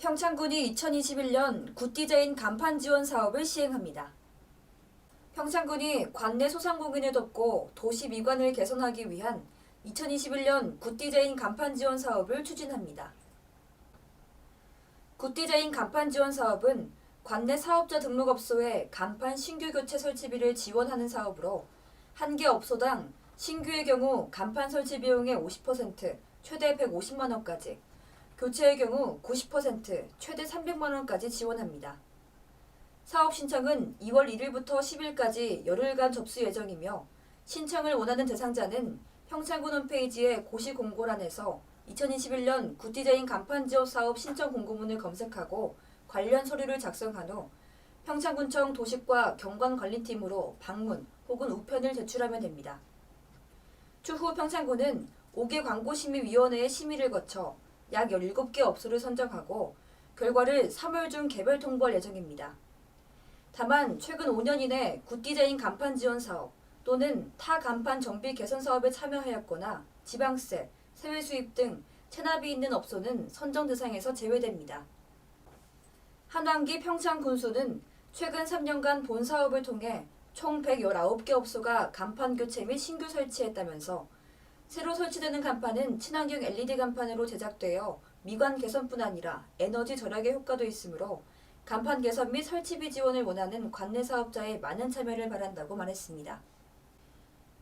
평창군이 2021년 굿디자인 간판 지원 사업을 시행합니다. 평창군이 관내 소상공인을 돕고 도시 미관을 개선하기 위한 2021년 굿디자인 간판 지원 사업을 추진합니다. 굿디자인 간판 지원 사업은 관내 사업자 등록업소에 간판 신규 교체 설치비를 지원하는 사업으로 한 개 업소당 신규의 경우 간판 설치 비용의 50% 최대 150만 원까지 교체의 경우 90% 최대 300만 원까지 지원합니다. 사업 신청은 2월 1일부터 10일까지 열흘간 접수 예정이며 신청을 원하는 대상자는 평창군 홈페이지의 고시 공고란에서 2021년 굿디자인 간판 지원 사업 신청 공고문을 검색하고 관련 서류를 작성한 후 평창군청 도식과 경관관리팀으로 방문 혹은 우편을 제출하면 됩니다. 추후 평창군은 5개 광고심의위원회의 심의를 거쳐 약 17개 업소를 선정하고 결과를 3월 중 개별 통보할 예정입니다. 다만 최근 5년 이내 굿디자인 간판 지원 사업 또는 타 간판 정비 개선 사업에 참여하였거나 지방세, 세외 수입 등 체납이 있는 업소는 선정 대상에서 제외됩니다. 한왕기 평창군수는 최근 3년간 본 사업을 통해 총 119개 업소가 간판 교체 및 신규 설치했다면서 새로 설치되는 간판은 친환경 LED 간판으로 제작되어 미관 개선뿐 아니라 에너지 절약의 효과도 있으므로 간판 개선 및 설치비 지원을 원하는 관내 사업자의 많은 참여를 바란다고 말했습니다.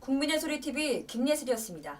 국민의 소리 TV 김예슬이었습니다.